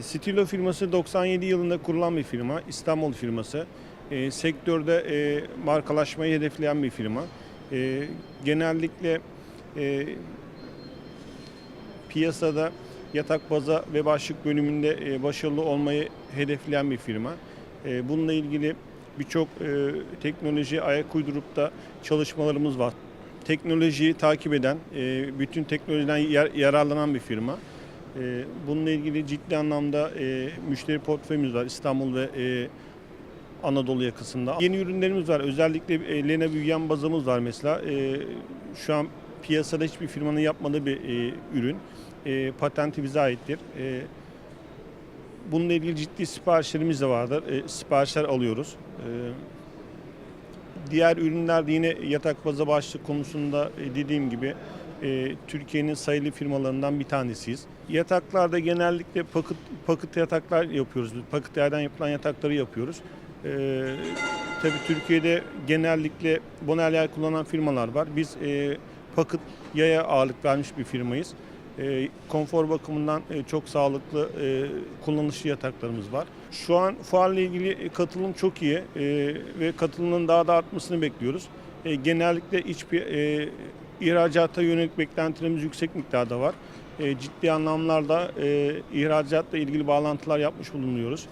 Stilo firması 97 yılında kurulan bir firma, İstanbul firması. E, sektörde e, markalaşmayı hedefleyen bir firma. E, genellikle e, piyasada yatak baza ve başlık bölümünde e, başarılı olmayı hedefleyen bir firma. E, bununla ilgili birçok e, teknoloji ayak uydurup da çalışmalarımız var. Teknolojiyi takip eden, e, bütün teknolojiden yar- yararlanan bir firma. E, bununla ilgili ciddi anlamda e, müşteri portföyümüz var İstanbul ve e, Anadolu yakasında. Yeni ürünlerimiz var. Özellikle e, Lena büyüyen bazamız var mesela. Şu an piyasada hiçbir firmanın yapmadığı bir ürün. Patenti bize aittir. Bununla ilgili ciddi siparişlerimiz de vardır. Siparişler alıyoruz. Diğer ürünler de yine yatak baza başlık konusunda dediğim gibi e, Türkiye'nin sayılı firmalarından bir tanesiyiz. Yataklarda genellikle pakıt, pakıt yataklar yapıyoruz. Pakıt yerden yapılan yatakları yapıyoruz. E, tabii Türkiye'de genellikle bonel yer kullanan firmalar var. Biz e, pakıt yaya ağırlık vermiş bir firmayız. E, konfor bakımından e, çok sağlıklı e, kullanışlı yataklarımız var. Şu an fuarla ilgili katılım çok iyi e, ve katılımın daha da artmasını bekliyoruz. E, genellikle iç bir e, ihracata yönelik beklentilerimiz yüksek miktarda var. E, ciddi anlamlarda e, ihracatla ilgili bağlantılar yapmış bulunuyoruz.